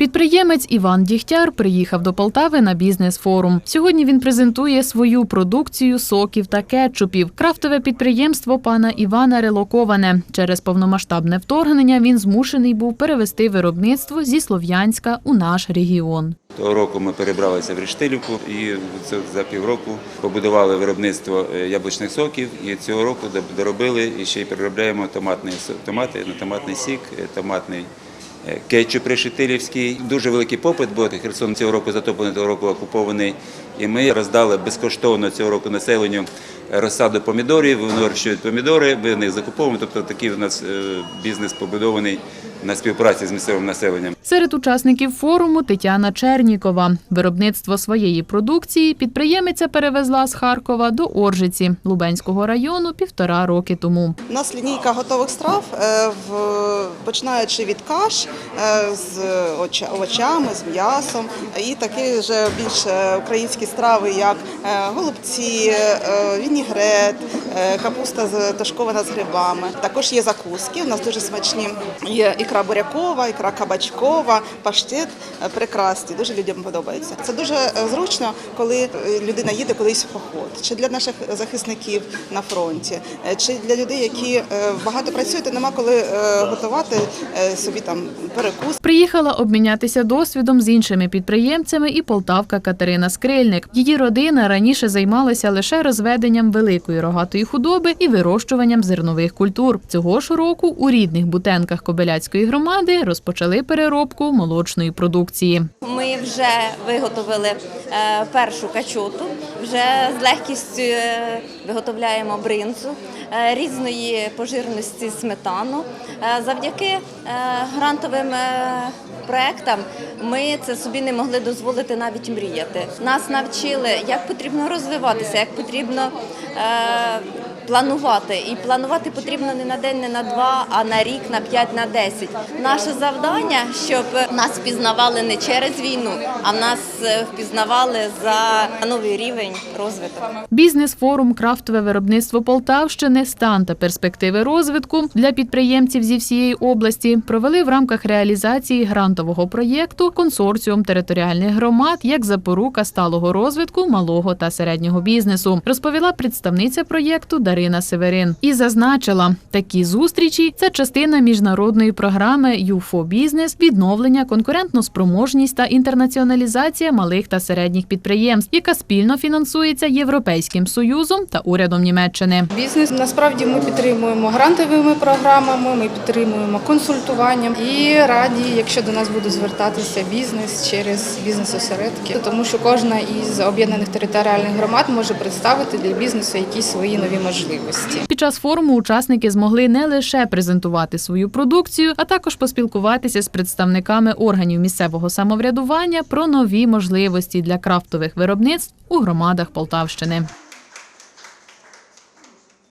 Підприємець Іван Дігтяр приїхав до Полтави на бізнес-форум. Сьогодні він презентує свою продукцію соків та кетчупів. Крафтове підприємство пана Івана релоковане. Через повномасштабне вторгнення він змушений був перевести виробництво зі Слов'янська у наш регіон. Того року ми перебралися в Рештилівку і за півроку побудували виробництво е, яблучних соків. І цього року доробили і ще й переробляємо томатний томати, на томатний сік, е, томатний кетчуп решетилівський. Дуже великий попит, бо Херсон цього року затоплений, того року окупований. І ми роздали безкоштовно цього року населенню розсаду помідорів. Вони вирощують помідори, ми них закуповуємо. Тобто такий у нас е, бізнес побудований на співпраці з місцевим населенням. Серед учасників форуму Тетяна Чернікова. Виробництво своєї продукції підприємиця перевезла з Харкова до Оржиці Лубенського району півтора роки тому. У нас лінійка готових страв, е, в- починаючи від каш е, з оча- овочами, з м'ясом, і такі вже більш е, українські страви, як е, голубці, вінігрет, капуста з- тушкована з грибами. Також є закуски. У нас дуже смачні. Є ікра бурякова, ікра кабачкова, паштет е, прекрасні. Дуже людям подобається. Це дуже е, зручно, коли е, людина їде кудись в поход, чи для наших захисників на фронті, е, чи для людей, які е, багато працюють, і нема коли е, готувати е, собі там перекус. Приїхала обмінятися досвідом з іншими підприємцями і полтавка Катерина Скрильник. Її родина раніше займалася лише розведенням великої рогатої худоби і вирощуванням зернових культур. Цього ж року у рідних бутенках Кобиляцької громади розпочали переробку молочної продукції. Ми вже виготовили е, першу качоту, вже з легкістю е, виготовляємо бринзу е, різної пожирності сметану. Завдяки грантовим проектам ми це собі не могли дозволити навіть мріяти. Нас навчили, як потрібно розвиватися, як потрібно. Планувати і планувати потрібно не на день, не на два, а на рік, на п'ять, на десять. Наше завдання, щоб нас впізнавали не через війну, а нас е, впізнавали за новий рівень розвитку. Бізнес-форум Крафтове виробництво Полтавщини, стан та перспективи розвитку для підприємців зі всієї області провели в рамках реалізації грантового проєкту консорціум територіальних громад як запорука сталого розвитку малого та середнього бізнесу, розповіла представниця проєкту Дарина Северин. І зазначила, такі зустрічі це частина міжнародної програми ЮФО Бізнес, відновлення, конкурентноспроможність та інтернаціоналізація малих та середніх підприємств, яка спільно фінансується Європейським Союзом та урядом Німеччини. Бізнес насправді ми підтримуємо грантовими програмами, ми підтримуємо консультуванням і раді, якщо до нас буде звертатися бізнес через бізнес-осередки, тому що кожна із об'єднаних територіальних громад може представити для бізнесу якісь свої нові можливості. Під час форуму учасники змогли не лише презентувати свою продукцію, а також поспілкуватися з представниками органів місцевого самоврядування про нові можливості для крафтових виробництв у громадах Полтавщини.